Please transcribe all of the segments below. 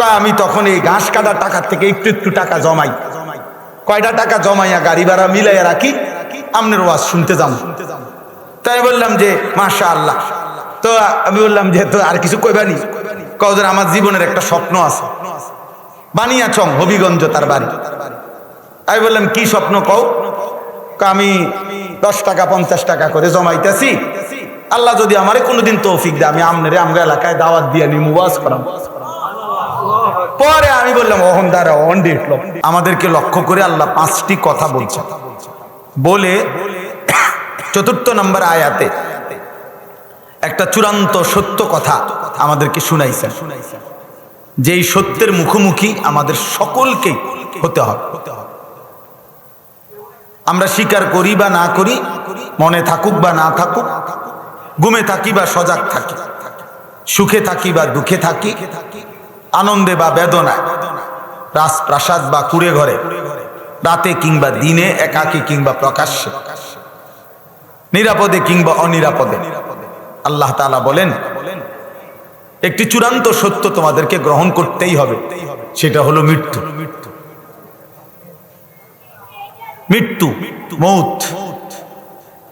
আমি তখন এই ঘাস কাটার টাকার থেকে একটু একটু টাকা জমাই। কয়টা টাকা জমাইয়া গাড়ি ভাড়া মিলাইয়া রাখি? আপনার ওয়াজ শুনতে যাম। তাই বললাম যে মাশা আল্লাহ তো আমি বললাম যে, তো আর কিছু কইবানি কজন আমার জীবনের একটা স্বপ্ন আছে। বানিয়াচং, হবিগঞ্জ তার বাড়ি। আমি বললাম, কি স্বপ্ন কও? আমি দশ টাকা, পঞ্চাশ টাকা করে জমাইতেছি। আল্লাহ যদি আমারে কোনোদিন তৌফিক দেয়, আমি আমনেরে আমরা এলাকায় দাওয়াত দিয়ে নিমু, ওয়াজ করাম। পরে আমি বললাম অহন দ্বারা অন ডেটল আমাদেরকে লক্ষ্য করে আল্লাহ পাঁচটি কথা বলছে বলে চতুর্থ নম্বর আয়াতে একটা চূড়ান্ত সত্য কথা আমাদেরকে শুনাইছেন। যেই সত্যের মুখোমুখি আমাদের সকলকে হতে হবে। আমরা স্বীকার করি বা না করি, মনে থাকুক বা না থাকুক ঘুমে থাকি বা সজাগ থাকি, সুখে থাকি বা দুঃখে থাকি আনন্দে বা বেদনায়। রাজপ্রাসাদ বা কুড়ে ঘরে। রাতে কিংবা দিনে একাকী কিংবা প্রকাশ্যে। নিরাপদে কিংবা অনিরাপদে। আল্লাহ তাআলা বলেন, একটি চূড়ান্ত সত্য তোমাদেরকে গ্রহণ করতেই হবে। সেটা হলো মৃত্যু। মৃত্যু, মৌত।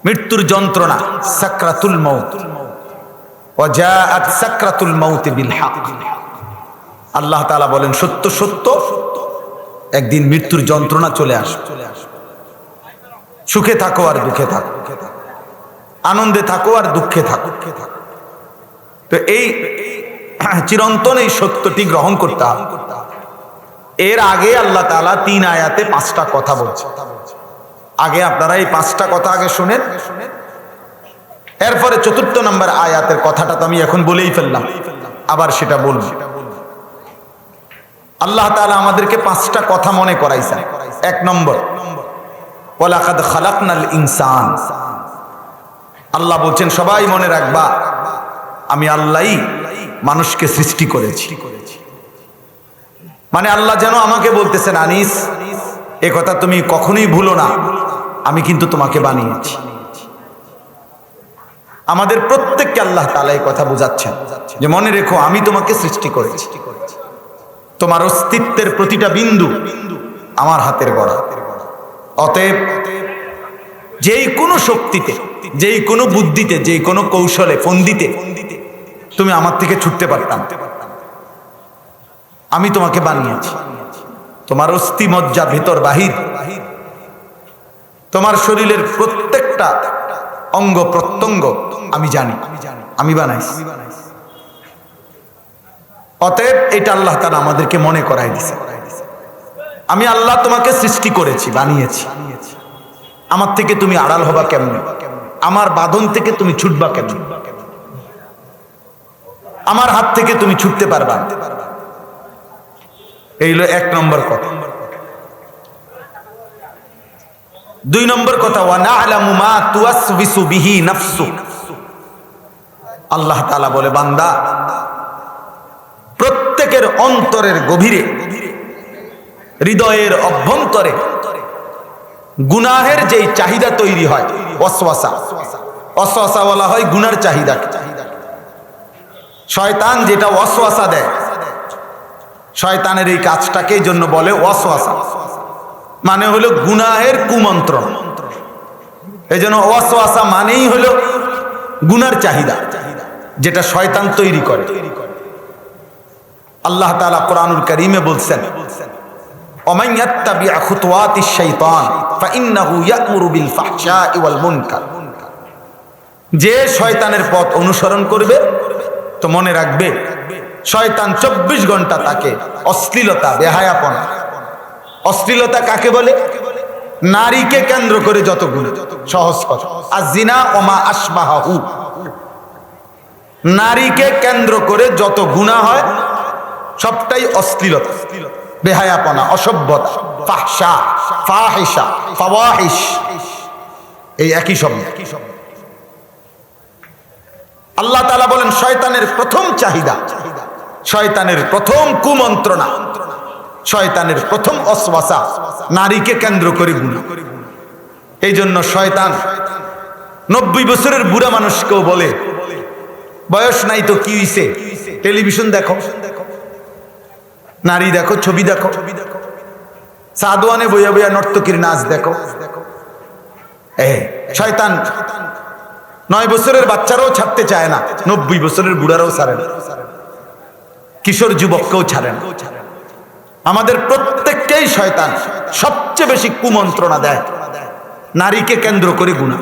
মৃত্যুর যন্ত্রণা, সাকরাতুল মৌত। ওয়াজাআত সাকরাতুল মৌত বিল হক। আল্লাহ তালা বলেন, সত্য সত্য, একদিন মৃত্যুর যন্ত্রণা চলে আসবে। সুখে থাকো আর দুঃখে থাকো। আনন্দে থাকো আর দুঃখে থাকো। তো এই চিরন্তন এই সত্যটি গ্রহণ করতে হবে। এর আগে আল্লাহ তালা তিন আয়াতে পাঁচটা কথা বলছে আগে আপনারা এই পাঁচটা কথা আগে শুনেন। এরপরে চতুর্থ নম্বর আয়াতের কথাটা তো আমি এখন বলেই ফেললাম। আবার সেটা বলব। আল্লাহ তাআলা আমাদেরকে পাঁচটা কথা মনে করাইছেন এক নম্বর ইনসান। আল্লাহ বলছেন, সবাই মনে রাখবা, আমি আল্লাহই মানুষকে সৃষ্টি করেছি। মানে আল্লাহ যেন আমাকে বলতেছেন, আনিস, এ কথা তুমি কখনোই ভুলো না, আমি কিন্তু তোমাকে বানিয়েছি। আমাদের প্রত্যেককে আল্লাহ তালা এই কথা বোঝাচ্ছেন, যে মনে রেখো, আমি তোমাকে সৃষ্টি করেছি। তোমার অস্তিত্বের প্রতিটা বিন্দু আমার হাতের গড়া। অতএব যেই কোনো শক্তিতে, যেই কোনো বুদ্ধিতে, যেই কোনো কৌশলে, ফন্দিতে তুমি আমার থেকে ছুটতে পারতাম। আমি তোমাকে বানিয়েছি। তোমার অস্থি মজ্জা ভিতর বাহির। তোমার শরীরের প্রত্যেকটা অঙ্গ প্রত্যঙ্গ আমি জানি, আমি বানাইছি। অতএব এটা আল্লাহ তারা আমাদেরকে মনে করাই দিছে। আমি আল্লাহ তোমাকে সৃষ্টি করেছি, বানিয়েছি। আমার থেকে তুমি আড়াল হবা কেমন? আমার বাঁধন থেকে তুমি ছুটবা কেমন? আমার হাত থেকে তুমি ছুটতে পারবা? এই হলো এক নম্বর কথা। দুই নম্বর কথা আল্লাহ তাআলা বলে, বান্দা প্রত্যেকের অন্তরের গভীরে, হৃদয়ের অভ্যন্তরে গুনাহের যেই চাহিদা তৈরি হয়, অশ্বাসা। অশ্বাসা বলা হয় গুনার চাহিদা শয়তান যেটা অশ্বাসা দেয়, শয়তানের এই কাজটাকে জন্য বলে অশ্বাসা। মানে হলো গুনাহের কুমন্ত্রণ। এই জন্য অশ্বাসা মানেই হলো গুনার চাহিদা, যেটা শয়তান তৈরি করে। আল্লাহ তালা কোরআনুল করিমে বলছেন যে শয়তানের পথ অনুসরণ করবে, তো মনে রাখবে, শয়তান চব্বিশ ঘণ্টা তাকে অশ্লীলতা, বেহায়াপন, অশ্লীলতা কাকে বলে? নারীকে কেন্দ্র করে যত গুণ সহজ কথা। আর জিনা ওমা আসবাহ নারীকে কেন্দ্র করে যত গুণা হয় সবটাই অশ্লীলতা, বেহায়াপনা, অসভ্যতা ফাহসা ফাহিসা ফাওয়াহিস এই একই শব্দ। আল্লাহ তাআলা বলেন, শয়তানের প্রথম চাহিদা, শয়তানের প্রথম কুমন্ত্রণা, শয়তানের প্রথম অশ্বাসা, নারীকে কেন্দ্র করে গুণা এই জন্য শয়তান নব্বই বছরের বুড়া মানুষকেও বলে, বয়স নাই তো কি হইছে? টেলিভিশন দেখো। নারী দেখো, ছবি দেখো। সাদওয়ানে বইয়া বইয়া নর্তকীর নাচ দেখো। শয়তান, নয় বছরের বাচ্চারাও ছাড়তে চায় না, নব্বই বছরের বুড়ারাও ছাড়ে না। কিশোর যুবককেও ছাড়ে না। আমাদের প্রত্যেককেই শয়তান সবচেয়ে বেশি কুমন্ত্রণা দেয়। নারীকে কেন্দ্র করে গুণা।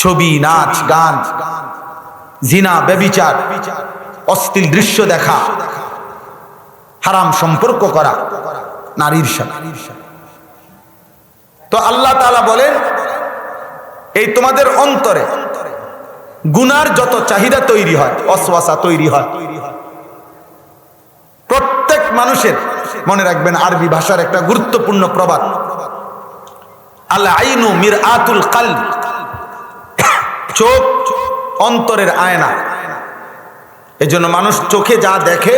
ছবি, নাচ, গান, জিনা, ব্যবিচার অশ্লীল দৃশ্য দেখা। হারাম সম্পর্ক করা, নারীর সাথে। তো আল্লাহ তাআলা বলেন, এই তোমাদের অন্তরে গুনার যত চাহিদা তৈরি হয় অশ্বাসা তৈরি হয়, প্রত্যেক মানুষের মনে রাখবেন আরবি ভাষার একটা গুরুত্বপূর্ণ প্রবাদ। আল আইনু মির আতুল কাল চোখ অন্তরের আয়না। এই জন্য মানুষ চোখে যা দেখে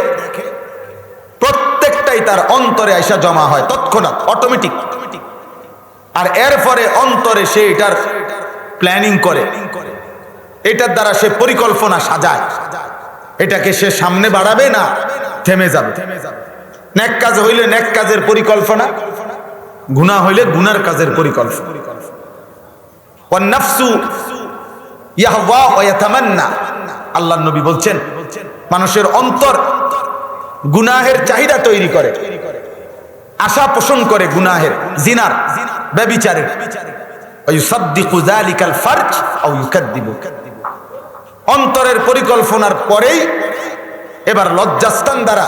প্রত্যেকটাই তার অন্তরে আইসা জমা হয়, তৎক্ষণাৎ অটোমেটিক আর এর পরে অন্তরে সে এটার প্ল্যানিং করে। এটার দ্বারা সে পরিকল্পনা সাজায়। এটাকে সে সামনে বাড়াবে না, থেমে যাবে। নেক কাজ হইলে নেক কাজের পরিকল্পনা গুণা হইলে গুনার কাজের পরিকল্পনা। আল্লাহর নবী বলছেন, মানুষের অন্তর গুনাহের চাহিদা তৈরি করে। আশা পোষণ করে গুনাহের, জিনার, ব্যবিচারের। অন্তরের পরিকল্পনার পরেই এবার লজ্জাস্থান দ্বারা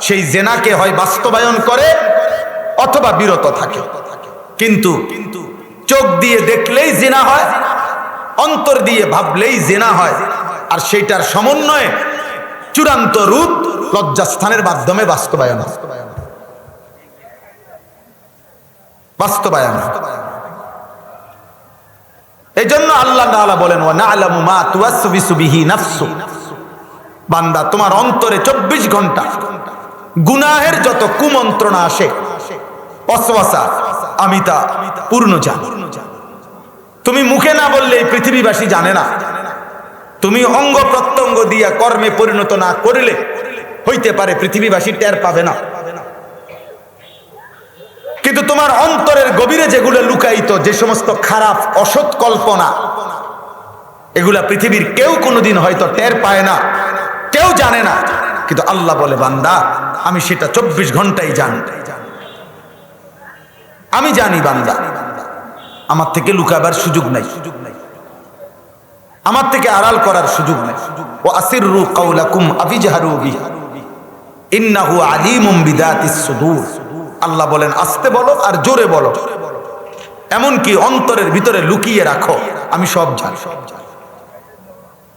সেই জেনাকে হয় বাস্তবায়ন করে অথবা বিরত থাকে। কিন্তু চোখ দিয়ে দেখলেই জেনা হয়, অন্তর দিয়ে ভাবলেই জেনা হয়। আর সেইটার সমন্বয়ে চূড়ান্ত রূপ লজ্জাস্থানের মাধ্যমে বাস্তবায়ন বাস্তবায়ন এই জন্য আল্লাহ বলেন বান্দা, তোমার অন্তরে চব্বিশ ঘণ্টা গুনাহের যত কুমন্ত্রণা আসে অসওয়াসা আমি তা পূর্ণ জানি তুমি মুখে না বললে এই পৃথিবীবাসী জানে না তুমি অঙ্গ প্রত্যঙ্গ দিয়া কর্মে পরিণত না করিলে হইতে পারে পৃথিবীবাসী টের পাবে না। কিন্তু তোমার অন্তরের গভীরে যেগুলো লুকায়িত, যে সমস্ত খারাপ, অসৎ কল্পনা, এগুলা পৃথিবীর কেউ কোনোদিন হয়তো টের পায় না, কেউ জানে না। কিন্তু আল্লাহ বলে, বান্দা, আমি সেটা চব্বিশ ঘন্টাই জানি। আমি জানি, বান্দা, আমার থেকে লুকাবার সুযোগ নাই। আমার থেকে আড়াল করার সুযোগ নাই। ও কাউলাকুম ইন্নাহু আল্লাহ বলেন, আসতে বলো আর জোরে বলো। এমনকি অন্তরের ভিতরে লুকিয়ে রাখো। আমি সব জানি।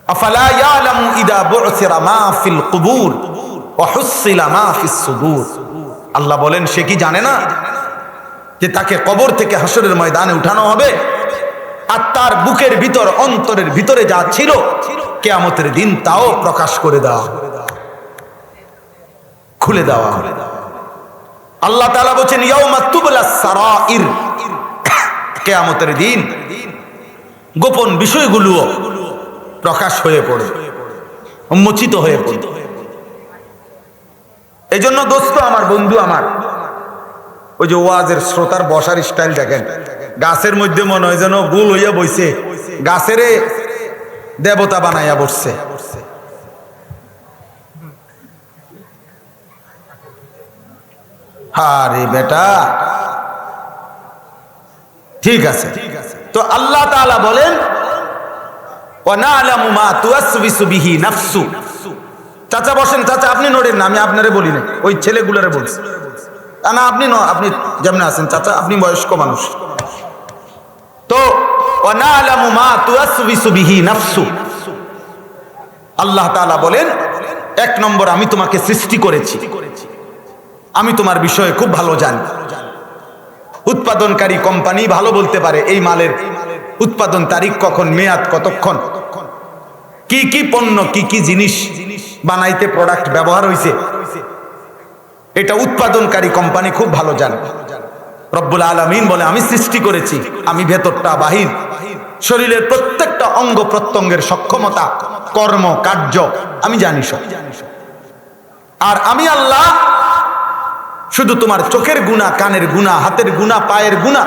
আফালা ইয়ালামু ইদা বু'সিরা মা ফিল কুবুর ওয়া মা ফিস সুদূর। আল্লাহ বলেন, সে কি জানে না যে তাকে কবর থেকে হাসরের ময়দানে উঠানো হবে? আর তার বুকের ভিতর, অন্তরের ভিতরে যা ছিল, কেয়ামতের দিন তাও প্রকাশ করে দেওয়া খুলে দেওয়া আল্লাহ তালা বলছেন কিয়ামতের দিন গোপন বিষয়গুলো প্রকাশ হয়ে পড়ে, উন্মোচিত হয়ে পড়ে। এই জন্য দোস্ত, আমার বন্ধু আমার, ওই যে ওয়াজের শ্রোতার বসার স্টাইল দেখেন। গাছের মধ্যে মনে হয় যেন গোল হইয়া বইছে। গাছেরে দেবতা বানাইয়া বসছে। আরে বেটা। ঠিক আছে। তো আল্লাহ তাআলা বলেন, ওয়ানালামু মা তুওয়াসবিসু বিহি নাফসু। চাচা বসেন, চাচা আপনি নড়েন না, আমি আপনারে বলি না ওই ছেলেগুলারে বলছি। না, আপনি ন আপনি যেমন আছেন, চাচা, আপনি বয়স্ক মানুষ। তো আল্লাহ বলেন, এক নম্বর আমি তোমাকে সৃষ্টি করেছি। আমি তোমার বিষয়ে খুব ভালো জানি। উৎপাদনকারী কোম্পানি ভালো বলতে পারে এই মালের। উৎপাদন তারিখ কখন, মেয়াদ কতক্ষণ? কি কি পণ্য, কি কি জিনিস বানাইতে প্রোডাক্ট ব্যবহার হয়েছে এটা উৎপাদনকারী কোম্পানি খুব ভালো জানে। রব্বুল আলমিন বলে, আমি সৃষ্টি করেছি, আমি ভেতরটা বাহির। শরীরের প্রত্যেকটা অঙ্গ প্রত্যঙ্গের সক্ষমতা, কর্ম, কার্য, আমি জানি সব। আর আমি আল্লাহ, শুধু তোমার চোখের গুণা, কানের গুণা, হাতের গুণা, পায়ের গুণা,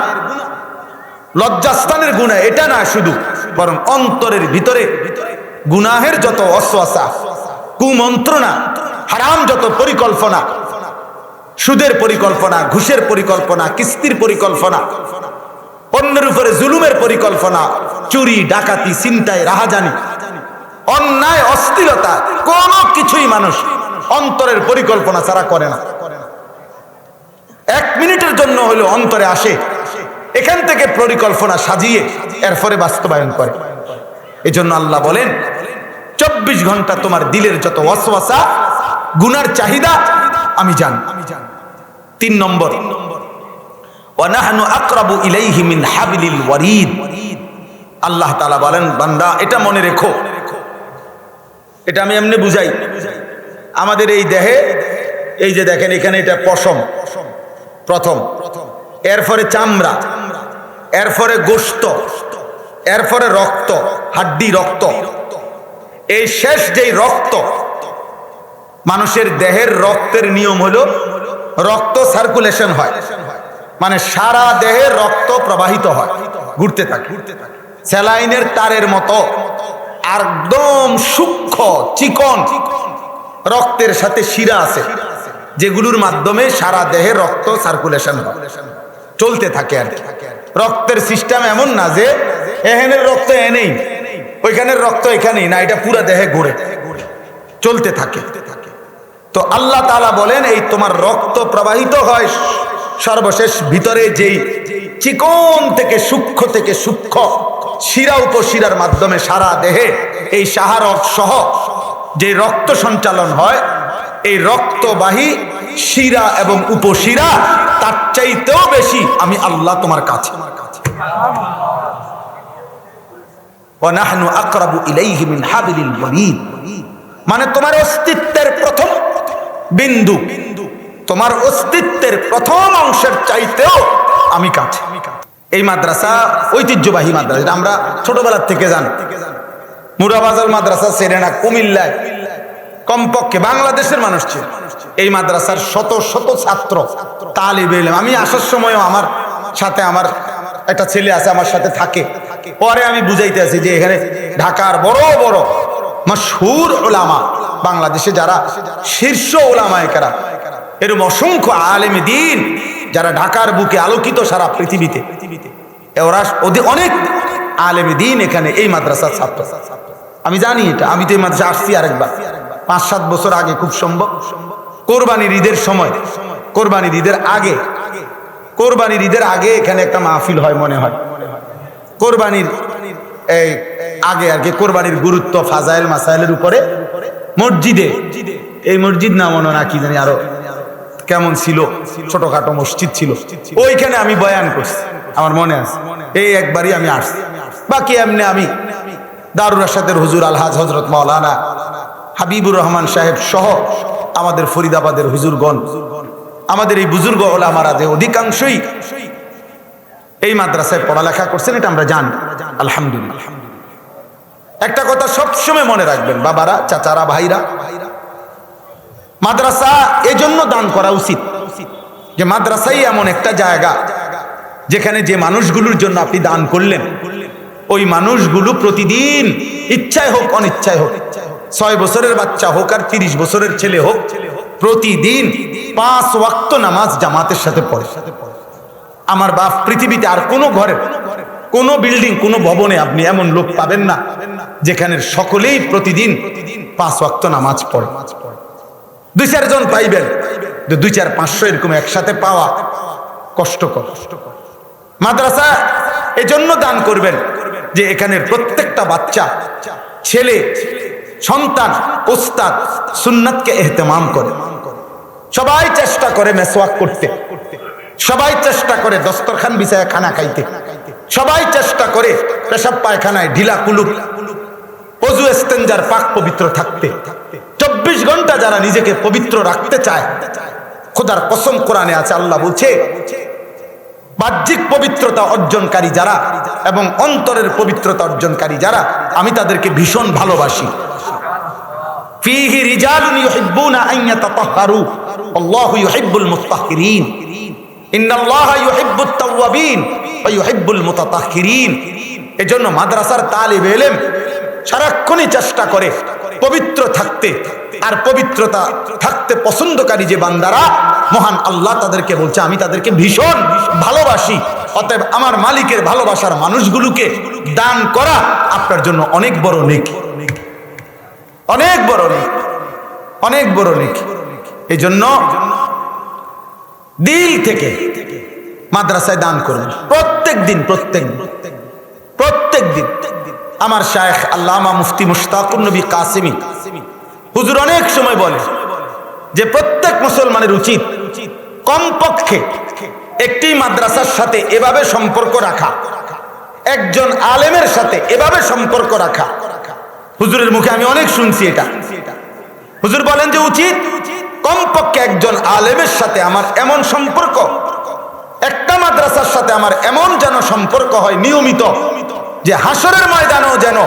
লজ্জাস্থানের গুণা, এটা না শুধু, বরং অন্তরের ভিতরে গুনাহের যত অশ্বাসা, কুমন্ত্রণা, হারাম যত পরিকল্পনা সুদের পরিকল্পনা, ঘুষের পরিকল্পনা, কিস্তির পরিকল্পনা, অন্যের উপরে জুলুমের পরিকল্পনা, চুরি, ডাকাতি চিন্তায় রাহাজানি, অন্যায়, অস্থিরতা, কোনো কিছুই মানুষ অন্তরের পরিকল্পনা ছাড়া করে না। এক মিনিটের জন্য হলো অন্তরে আসে, এখান থেকে পরিকল্পনা সাজিয়ে এরপরে বাস্তবায়ন করে। এই জন্য আল্লাহ বলেন, চব্বিশ ঘণ্টা তোমার দিলের যত ওয়াসওয়াসা, গুনার চাহিদা আমি জান। আমি জান তিন নম্বর। নম্বর ওয়ানাহানু আকরাবু ইলাইহি মিন হাবলিল ওয়ারিদ। আল্লাহ তাআলা বলেন, বান্দা, এটা মনে রেখো। এটা আমি এমনি বুঝাই। আমাদের এই দেহে, এই যে দেখেন এখানে এটা পশম। প্রথম। এরপরে চামড়া। এরপরে গোস্ত। এরপরে রক্ত, হাড্ডি রক্ত। এই শেষ যেই রক্ত মানুষের দেহের রক্তের নিয়ম হলো রক্ত সার্কুলেশন হয়। মানে সারা দেহে রক্ত প্রবাহিত হয়, ঘুরতে থাকে। স্যালাইনের তারের মতো, একদম সূক্ষ্ম, চিকন রক্তের সাথে শিরা আছে, যেগুলোর মাধ্যমে সারা দেহে রক্ত সার্কুলেশন হয়। চলতে থাকে আর রক্তের সিস্টেম এমন না যে এহেনের রক্ত এনেই, ওইখানের রক্ত এখানেই না, এটা পুরা দেহে ঘুরে। চলতে থাকে। তো আল্লাহ তালা বলেন, এই তোমার রক্ত প্রবাহিত হয় সর্বশেষ ভিতরে যেই চিকন থেকে সূক্ষ্ম থেকে সূক্ষ্ম শিরা উপশিরার মাধ্যমে সারা দেহে এই সাহারক সহ যে রক্ত সঞ্চালন হয়, এই রক্তবাহী শিরা এবং উপশিরা, তার চাইতেও বেশি আমি আল্লাহ তোমার কাছে। মানে তোমার অস্তিত্বের প্রথম বিন্দু। তোমার অস্তিত্বের প্রথম অংশের চাইতেও আমি কাছে। এই মাদ্রাসা ঐতিহ্যবাহী মাদ্রাসা আমরা ছোটবেলার থেকে জানি। মুরাবাজার মাদ্রাসা সেরেনা কুমিল্লায় কমপক্ষে বাংলাদেশের মানুষ ছিল। এই মাদ্রাসার শত শত ছাত্র, তালিব এলেম আমি আসার সময়ও আমার সাথে আমার একটা ছেলে আছে, আমার সাথে থাকে। পরে আমি বুঝাইতে আছি যে এখানে ঢাকার বড় বড় মশহুর ওলামা বাংলাদেশে যারা শীর্ষ ওলামা একারা এরকম অসংখ্য আলেমে দিন যারা ঢাকার বুকে আলোকিত সারা পৃথিবীতে অনেক আলেমে দিন এখানে এই মাদ্রাসার ছাত্র। আমি জানি এটা, আমি তো এই মাদ্রাসা আসছি আরেকবার। পাঁচ সাত বছর আগে খুব সম্ভব। কোরবানির ঈদের সময়, কোরবানির ঈদের আগে, কোরবানির ঈদের আগে এখানে একটা মাহফিল হয় মনে হয়। কোরবানির, এই, আগে আর কি কোরবানির গুরুত্ব ফাজাইল মাসাইলের উপরে মসজিদে। এই মসজিদ না মনে না কি জানি আরও কেমন ছিল, ছোটখাটো মসজিদ ছিল। ওইখানে আমি বয়ান করছি, আমার মনে আছে। এই একবারই আমি আসছি। বাকি এমনি আমি দারুর রাশাদের হুজুর আলহাজ হজরত মাওলানা হাবিবুর রহমান সাহেব সহ আমাদের ফরিদাবাদের হুজুরগণ, আমাদের এই বুজুর্গ ওলামারা যে অধিকাংশই এই মাদ্রাসায় পড়ালেখা করছেন, এটা আমরা জানি। আলহামদুলিল্লাহ। একটা কথা সবসময় মনে রাখবেন, বাবারা, চাচারা, ভাইরা। মাদ্রাসা এজন্য দান করা উচিত। যে মাদ্রাসাই এমন একটা জায়গা যেখানে যে মানুষগুলোর জন্য আপনি দান করলেন, ওই মানুষগুলো প্রতিদিন ইচ্ছায় হোক, অনিচ্ছায় হোক, ছয় বছরের বাচ্চা হোক আর তিরিশ বছরের ছেলে হোক, প্রতিদিন পাঁচ ওয়াক্ত নামাজ জামাতের সাথে পড়ে। আমার বাপ পৃথিবীতে আর কোনো ঘরে কোনো বিল্ডিং কোনো ভবনে আপনি এমন লোক পাবেন না, যেখানে সকলেই প্রতিদিন পাঁচ ওয়াক্ত নামাজ পড়ে। দুই চারজন পাইবেন দুই চার পাঁচশো এরকম একসাথে পাওয়া কষ্টকর। মাদ্রাসা এজন্য দান করবেন যে এখানের প্রত্যেকটা বাচ্চা, ছেলে, সন্তান উস্তাদ সুন্নাতকে এহতেমাম করে। সবাই চেষ্টা করে মেসওয়াক করতে। সবাই চেষ্টা করে দস্তরখান বিছায় খানা খাইতে। সবাই চেষ্টা করে পেশাব পায়খানায় ঢিলা কুলুক অজু এস্তেঞ্জার পাক পবিত্র থাকতে। চব্বিশ ঘণ্টা যারা নিজেকে পবিত্র রাখতে চায়, খোদার কসম কোরআনে আছে, আল্লাহ বলছে, বাহ্যিক পবিত্রতা অর্জনকারী যারা এবং অন্তরের পবিত্রতা অর্জনকারী যারা, আমি তাদেরকে ভীষণ ভালোবাসি। আল্লাহু এজন্য মাদ্রাসার তালিব ইলম সারাক্ষণই চেষ্টা করে পবিত্র থাকতে। আর পবিত্রতা থাকতে পছন্দকারী যে বান্দারা, মহান আল্লাহ তাদেরকে বলছে, আমি তাদেরকে ভীষণ ভালোবাসি। অতএব আমার মালিকের ভালোবাসার মানুষগুলোকে দান করা আপনার জন্য অনেক বড় নেকি। অনেক বড় নেক। অনেক বড় নেক। এই জন্য দিল থেকে মাদ্রাসায় দান করুন। প্রত্যেক দিন প্রত্যেক দিন প্রত্যেক দিন আমার শায়েখ আল্লামা মুফতি মুশতাকুর নবী কাসিমি, হুজুর অনেক সময় বলে যে প্রত্যেক মুসলমানের উচিত কমপক্ষে একটি মাদ্রাসার সাথে এভাবে সম্পর্ক রাখা, একজন আলেমের সাথে এভাবে সম্পর্ক রাখা। হুজুরের মুখে আমি অনেক শুনছি এটা। হুজুর বলেন যে উচিত কমপক্ষে একজন আলেমের সাথে আমার এমন সম্পর্ক একটা মাদ্রাসার সাথে আমার এমন যেন সম্পর্ক হয় নিয়মিত যে হাসরের ময়দানও যেন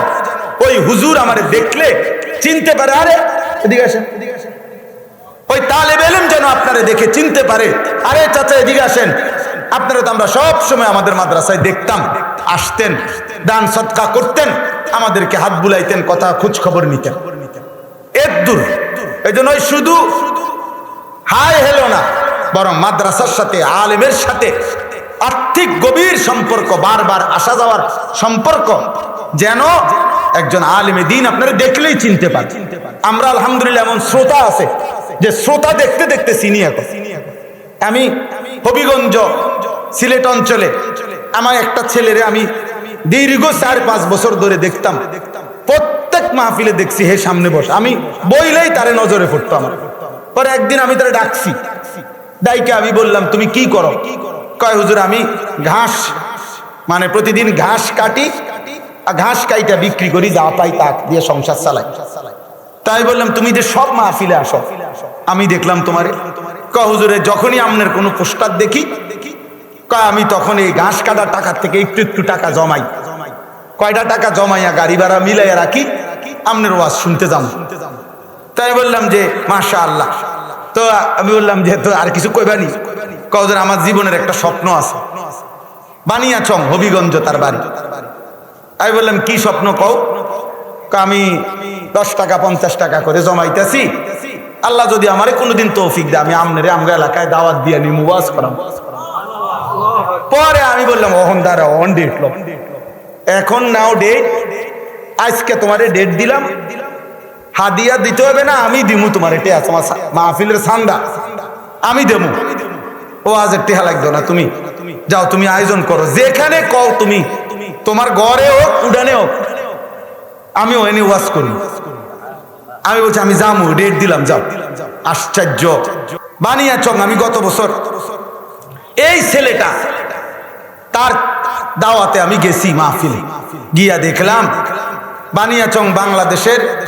ওই হুজুর আমার দেখলে চিনতে পারে। আরে, এদিকে আসেন ওই তালেব এলেম যেন আপনারা দেখে চিনতে পারে। আরে, চাচা, এদিকে আসেন। আপনারা তো আমরা সব সময় আমাদের মাদ্রাসায় দেখতাম, আসতেন, দান সৎকা করতেন, আমাদেরকে হাত বুলাইতেন, কথা খোঁজ খবর নিতেন। এর দূর। এই জন্য শুধু হাই হেলো না বরং মাদ্রাসার সাথে, আলেমের সাথে আর্থিক গভীর সম্পর্ক, বারবার আসা যাওয়ার সম্পর্ক, যেন একজন আলেমে দিন আপনারা দেখলেই চিনতে পারে আমরা আলহামদুলিল্লাহ এমন শ্রোতা আছে, যে শ্রোতা দেখতে দেখতে চিনি এখন। আমি হবিগঞ্জ, সিলেট অঞ্চলে আমার একটা ছেলেরে আমি দীর্ঘ চার পাঁচ বছর ধরে দেখতাম। প্রত্যেক মাহফিলে দেখছি, হে সামনে বস। আমি বইলেই তারে নজরে পড়তো আমার। পরে একদিন আমি তারে ডাকছি। ডাইকে আমি বললাম, তুমি কি করো? কয়, হুজুর, আমি ঘাস মানে প্রতিদিন ঘাস কাটি আর ঘাস কাইটা বিক্রি করি, যা পাই তা দিয়ে সংসার চালাই। তাই বললাম, তুমি যে সব মাহফিলে আসো, আমি দেখলাম তোমারে। ক হুজুরে, যখনই আপনার কোনো পোস্টার দেখি ক আমি তখন এই ঘাস কাটার টাকার থেকে একটু একটু টাকা জমাই। কয়টা টাকা জমাইয়া গাড়ি ভাড়া মিলাইয়া রাখি আপনার ওয়াজ শুনতে যাম তাই বললাম যে মাশা আল্লাহ তো আমি বললাম যে, তো আর কিছু কইবানি কজন আমার জীবনের একটা স্বপ্ন আছে। বানিয়াচং হবিগঞ্জ তার বাড়ি। আমি বললাম, কি স্বপ্ন কও? আমি দশ টাকা, পঞ্চাশ টাকা করে জমাইতেছি। আল্লাহ যদি আমারে কোনোদিন তৌফিক দেয়, আমি আমনের আমগা এলাকায় দাওয়াত দিয়ে নি মুবাজ করাম। পরে আমি বললাম অহন দ্বারা অন ডেট এখন নাও ডেট আজকে তোমারে ডেট দিলাম। হাদিয়া দিতে হবে না, আমি দিমু তোমার এটা তোমার সা- মাহফিলের সান্দা। আমি দেবো ও আজ টেহা লাগতো না, তুমি যাও, তুমি আয়োজন করো। যেখানে কও তুমি, তোমার ঘরে হোক, উডানে হোক আমি ওখানে ওয়াজ করি। আমি বলছি, আমি যামু ডেট দিলাম, যাও। আশ্চর্য। বানিয়াচং আমি গত বছর এই ছেলেটা, তার দাওয়াতে আমি গেছি মাহফিলে। গিয়া দেখলাম বানিয়াচং বাংলাদেশের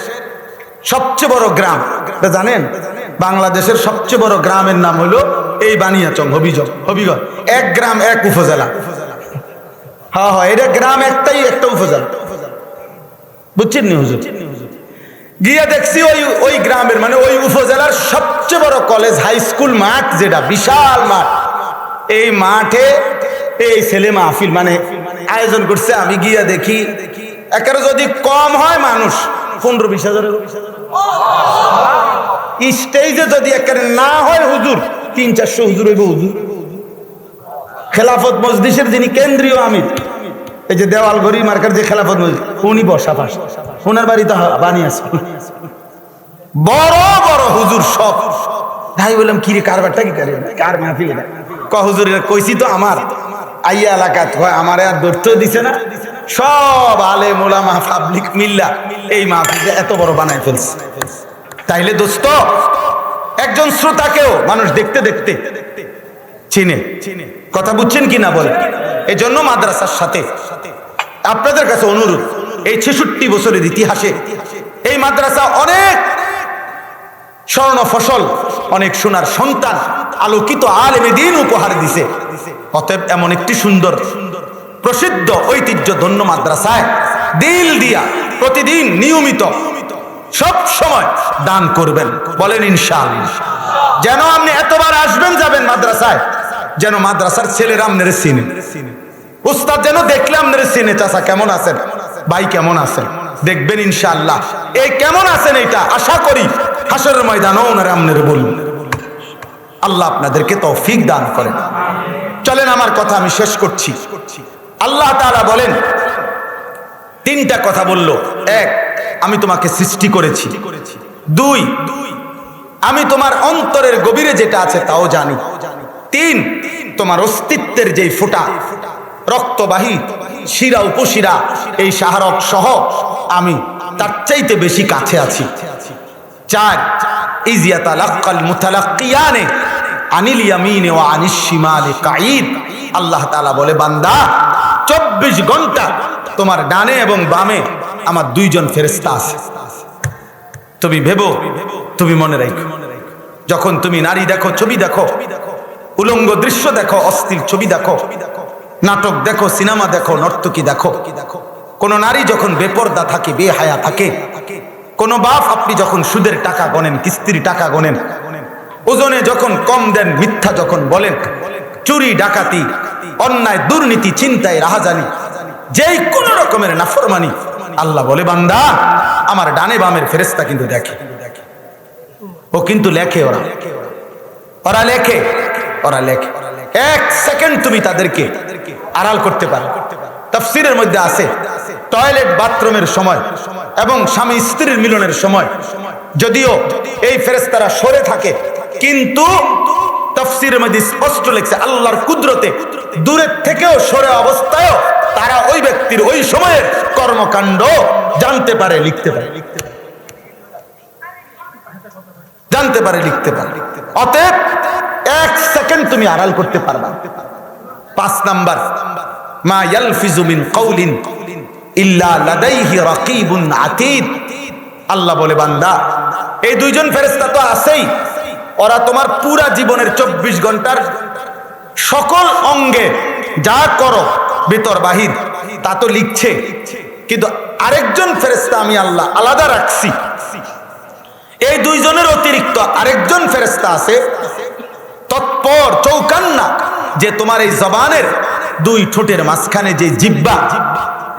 সবচেয়ে বড় গ্রাম। জানেন? বাংলাদেশের সবচেয়ে বড় গ্রামের নাম হলো এই বানিয়াচং হবিজং হবিগঞ্জ। এক গ্রাম, এক উপজেলা। হ্যাঁ হ্যাঁ এটা গ্রাম একটাই, একটা উপজেলা। বুঝছেন নি হুজুর? গিয়ে দেখছি ওই ওই গ্রামের মানে ওই উপজেলার সবচেয়ে বড় কলেজ, হাই স্কুল মাঠ যেটা, বিশাল মাঠ। এই মাঠে এই ছেলে মাহফিল মানে আয়োজন করছে। আমি গিয়া দেখি, একেবারে যদি কম হয় মানুষ পনেরো বিশ হাজার স্টেজে যদি একেবারে না হয় হুজুর, তিন চারশো হুজুর হইব হুজুর। খেলাফত মজলিসের যিনি কেন্দ্রীয় আমির, এই যে দেওয়াল ঘড়ি মার্কার যে খেলাফত মসজিদ উনি বসা পাশ। ওনার বাড়িতে বানিয়ে আছে। বড় বড় হুজুর সব। তাই বললাম কি রে কারবারটা কি করে? কার এটা? ক হুজুর কইছি তো আমার। আইয়া এলাকাত কয় আমার আর দৈর্য দিছে না। সব আলে মোলামা পাবলিক মিল্লা এই মাহফিলে এত বড় বানায় ফেলছে। তাইলে দোস্ত, একজন শ্রোতাকেও মানুষ দেখতে দেখতে চিনে। কথা বুঝছেন কি না বলে এই জন্য মাদ্রাসার সাথে আপনাদের কাছে অনুরোধ, এই ছেষট্টি বছরের ইতিহাসে এই মাদ্রাসা অনেক স্বর্ণ ফসল, অনেক সোনার সন্তান আলোকিত আলেমে দিন উপহার দিছে। অতএব এমন একটি সুন্দর প্রসিদ্ধ ঐতিহ্য ধন্য মাদ্রাসায় দিল দিয়া প্রতিদিন নিয়মিত সব সময় দান করবেন, বলেন ইনশাআল্লাহ। যেন আপনি এতবার আসবেন, যাবেন মাদ্রাসায়, যেন মাদ্রাসার ছেলেরা আপনার চিনে। উস্তাদ যেন দেখলে আপনার চিনে চাষা কেমন আছেন? ভাই, কেমন আছেন? দেখবেন ইনশাআল্লাহ। এই কেমন আছেন এটা আশা করি হাসরের ময়দানও ওনারা আপনার বলুন আল্লাহ আপনাদেরকে তৌফিক দান করেন। চলেন, আমার কথা আমি শেষ করছি। আল্লাহ তাআলা বলেন, তিনটা কথা বলল। এক, আমি তোমাকে সৃষ্টি করেছি। দুই, আমি তোমার অন্তরের গভীরে যেটা আছে তাও জানি। তিন, তোমার অস্তিত্বের যেই ফোটা, রক্তবাহী, শিরা, উপশিরা, এই সাহারক সহ আমি তার চাইতে বেশি কাছে আছি। চার, ইজিয়াতা লাক্কাল মুতালাক্কিয়ানে আনিল কাঈদ। আল্লাহ তাআলা বলে, বান্দা 24 ঘণ্টা তোমার ডানে এবং বামে আমার দুইজন ফেরেশতা আছে। তুমি ভেবো, তুমি মনে রাখো। যখন তুমি নারী দেখো, ছবি দেখো, উলঙ্গ দৃশ্য দেখো, অস্থির ছবি দেখো, নাটক দেখো, সিনেমা দেখো, নর্তকী দেখো, কোন নারী যখন বেপর্দা থাকে, বেহায়া থাকে, কোন বাপ আপনি যখন সুদের টাকা গনেন কিস্তির টাকা গনেন ওজনে যখন কম দেন, মিথ্যা যখন বলেন, চুরি, ডাকাতি অন্যায়, দুর্নীতি, চিন্তায় রাহাজানি, যেই কোন রকমের নাফরমানি। আল্লাহ বলে, বান্দা, আমার ডানে বামের ফেরেস্তা কিন্তু দেখে। ও কিন্তু লেখে ওরা। ওরা লেখে ওরা লেখে। এক সেকেন্ড তুমি তাদেরকে আড়াল করতে পারো। তফসিরের মধ্যে আছে, টয়লেট, বাথরুমের সময় এবং স্বামী স্ত্রীর মিলনের সময়। যদিও এই ফেরেস্তারা সরে থাকে, কিন্তু তফসিরের মধ্যে স্পষ্ট লেখছে, আল্লাহর কুদরতে দূরের থেকেও সরে অবস্থায়ও তারা ওই ব্যক্তির ওই সময়ের কর্মকাণ্ড জানতে পারে, লিখতে পারে। জানতে পারে, লিখতে পারে। অতএব এক সেকেন্ড তুমি আড়াল করতে পারবা। পাঁচ নাম্বার, মা ইয়ালফিজু মিন কওলিন ইল্লা লাদাইহি রাকিবুন আতীদ। আল্লাহ বলে, বান্দা, এই দুইজন ফেরেশতা তো আছেই। ওরা তোমার পুরা জীবনের চব্বিশ ঘণ্টার সকল অঙ্গে যা করো, ভিতর, বাহির, তা তো লিখছে। কিন্তু আরেকজন ফেরেস্তা আমি আল্লাহ আলাদা রাখছি। এই দুইজনের অতিরিক্ত আরেকজন ফেরেস্তা আছে। তৎপর চৌকান্না, যে তোমার এই জবানের দুই ঠোঁটের মাঝখানে যে জিব্বা,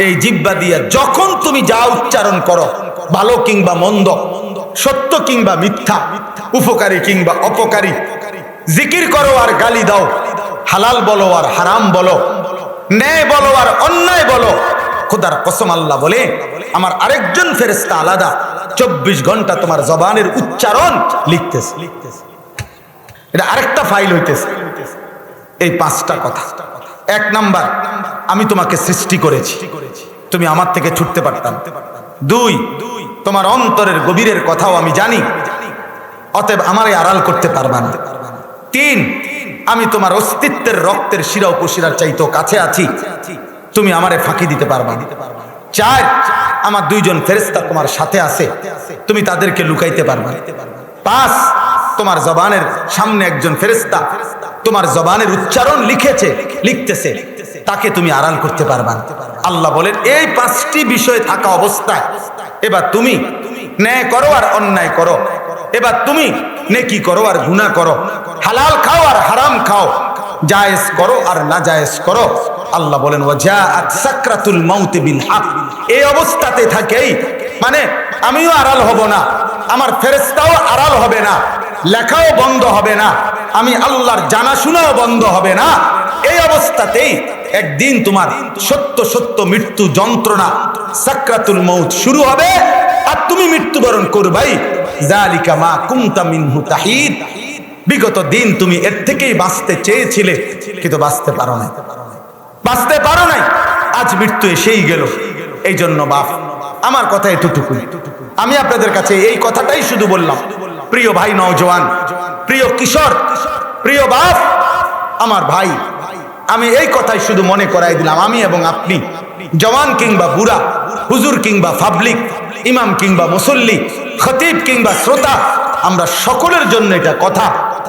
এই জিব্বা দিয়ে যখন তুমি যা উচ্চারণ করো, ভালো কিংবা মন্দ সত্য কিংবা মিথ্যা, উপকারী কিংবা অপকারী, জিকির করো আর গালি দাও, হালাল বলো আর হারাম বলো, ন্যায় বলো আর অন্যায় বলো। খোদার কসম আল্লাহ বলে, আমার আরেকজন ফেরেস্তা আলাদা, চব্বিশ ঘণ্টা তোমার জবানের উচ্চারণ লিখতেছে। এটা আরেকটা ফাইল হইতেছে। এই পাঁচটা কথা। এক নাম্বার, আমি তোমাকে সৃষ্টি করেছি। তুমি আমার থেকে ছুটতে পারতাম। দুই তোমার অন্তরের গভীরের কথাও আমি জানি। অতএব আমারে আড়াল করতে পারবা না। তিন, আমি তোমার অস্তিত্বের রক্তের শিরা উপশিরার চাইতো কাছে আছি। তুমি আমারে ফাঁকি দিতে পারবা না। চার, আমার দুইজন ফেরেস্তা তোমার সাথে আছে। তুমি তাদেরকে লুকাইতে পারবা। পাঁচ, তোমার জবানের সামনে একজন ফেরেস্তা তোমার জবানের উচ্চারণ লিখেছে, লিখতেছে। তাকে তুমি আড়াল করতে পারবা। আল্লাহ বলেন, এই পাঁচটি বিষয় থাকা অবস্থায় এবার তুমি ন্যায় করো আর অন্যায় করো। এবার তুমি নেকি করো আর গুণা করো। হালাল খাও আর হারাম খাও। জায়েজ করো আর না জায়েজ করো। আল্লাহ বলেন, ওয়াজাআত সাকরাতুল মাউতে বিল হক। এই অবস্থাতে থাকেই মানে আমিও আড়াল হব না, আমার ফেরেশতাও আড়াল হবে না। লেখাও বন্ধ হবে না। আমি আল্লাহর জানাশোনাও বন্ধ হবে না। এই অবস্থাতেই একদিন তোমার সত্য সত্য মৃত্যু যন্ত্রণা সাকরাতুল মৌত শুরু হবে। আর তুমি মৃত্যুবরণ করবাই। জালিকা মা কুমতা মিনহু তাহিদ। বিগত দিন তুমি এর থেকেই বাঁচতে চেয়েছিলে, কিন্তু বাঁচতে পারো না বাঁচতে পারো নাই। আজ মৃত্যু এসেই গেল। এই জন্য বাপ, আমার কথা এতটুকুই। আমি আপনাদের কাছে এই কথাটাই শুধু বললাম। প্রিয় ভাই নওজওয়ান প্রিয় কিশোর, প্রিয় বাপ, আমার ভাই, আমি এই কথাই শুধু মনে করাই দিলাম, আমি এবং আপনি। জওয়ান কিংবা বুড়া, হুজুর কিংবা পাবলিক, ইমাম কিংবা মুসল্লি, খতিব কিংবা শ্রোতা, আমরা সকলের জন্য এটা কথা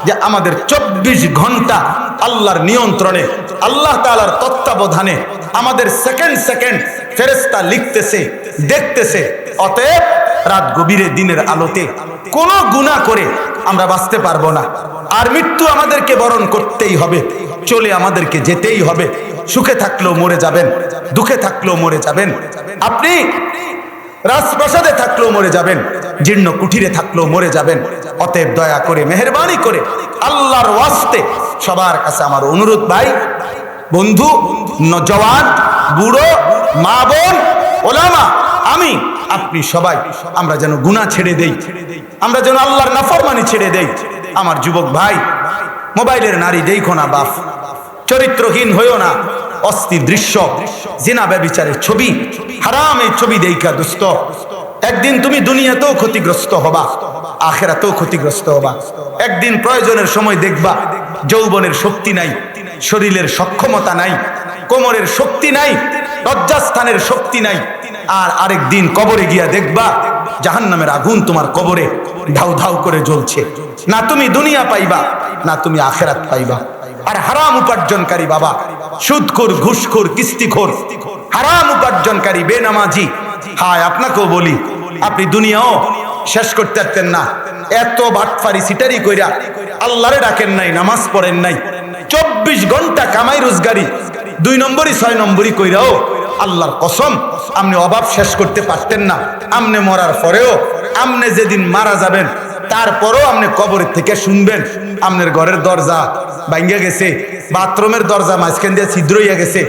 যে আমাদের চব্বিশ ঘণ্টা আল্লাহর নিয়ন্ত্রণে, আল্লাহ তালার তত্ত্বাবধানে আমাদের সেকেন্ড সেকেন্ড ফেরেস্তা লিখতেছে, দেখতেছে, অতএব রাত গভীরে দিনের আলোতে কোনো গুণা করে আমরা বাঁচতে পারব না। আর মৃত্যু আমাদেরকে বরণ করতেই হবে। চলে আমাদেরকে যেতেই হবে। সুখে থাকলেও মরে যাবেন, দুঃখে থাকলেও মরে যাবেন। আপনি রাজপ্রাসাদে থাকলেও মরে যাবেন, জীর্ণ কুঠিরে থাকলেও মরে যাবেন। অতএব দয়া করে, মেহরবানি করে আল্লাহর ওয়াস্তে সবার কাছে আমার অনুরোধ ভাই, বন্ধু জওয়ান বুড়ো, মা বোন, ওলামা আমি, আপনি সবাই, আমরা যেন গুণা ছেড়ে দেই। আমরা যেন আল্লাহর নাফরমানি ছেড়ে দেই। আমার যুবক ভাই, মোবাইলের নারী দেখো না বাপ। চরিত্রহীন হইও না, অস্থির দৃশ্য, জিনা ব্যবিচারের ছবি, হারাম এই ছবি দেইকা দুস্থ। একদিন তুমি দুনিয়াতেও ক্ষতিগ্রস্ত হবা, আখেরাতেও ক্ষতিগ্রস্ত হবা। একদিন প্রয়োজনের সময় দেখবা, যৌবনের শক্তি নাই, শরীরের সক্ষমতা নাই, কোমরের শক্তি নাই, লজ্জাস্থানের শক্তি নাই আর আরেক দিন কবরে গিয়া দেখবা জাহান্নামের আগুন তোমার কবরে ধাউ ধাউ করে জ্বলছে। না তুমি দুনিয়া পাইবা, না তুমি আখেরাত পাইবা। আর হারাম উপার্জনকারী বাবা, সুদখোর, ঘুষখোর, কিস্তিখোর, হারাম উপার্জনকারী, বেনামাজি, হায়, আপনাকেও বলি, আপনি দুনিয়াও শেষ করতে পারতেন না। এত বাটফারি সিটারি কইরা আল্লাহরে ডাকেন নাই, নামাজ পড়েন নাই। চব্বিশ ঘণ্টা কামাই রোজগারি, দুই নম্বরই ছয় নম্বরই কইরাও আল্লাহর কসম, আপনি অভাব শেষ করতে পারতেন না। আমনে মরার পরেও আমনে যেদিন মারা যাবেন, তারপরেও আপনি কবরের থেকে শুনবেন। আপনার ঘরের দরজা ভাঙ্গা গেছে, বাথরুমের দরজা মাঝখান দিয়ে ছিদ্র হইয়া গেছে,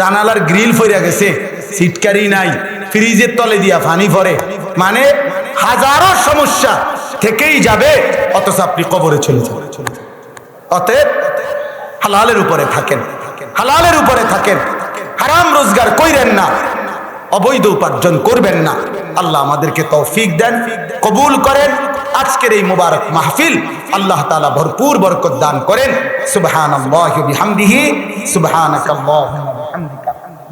জানালার গ্রিল ফইরা গেছে সিটকারি নাই, ফ্রিজের তলে দিয়া ফানি ভরে। মানে হাজারো সমস্যা থেকেই যাবে, অথচ আপনি কবরে চলে যাবেন অতএব হালালের উপরে থাকেন, হালালের উপরে থাকেন। হারাম রোজগার কইরেন না। অবৈধ উপার্জন করবেন না। আল্লাহ আমাদেরকে তৌফিক দেন, কবুল করেন। আজকের এই মুবারক মাহফিল আল্লাহ তাআলা ভরপুর বরকত দান করেন। সুবহানাল্লাহি ওয়া বিহামদিহি। সুবহানাকাল্লাহুম্মা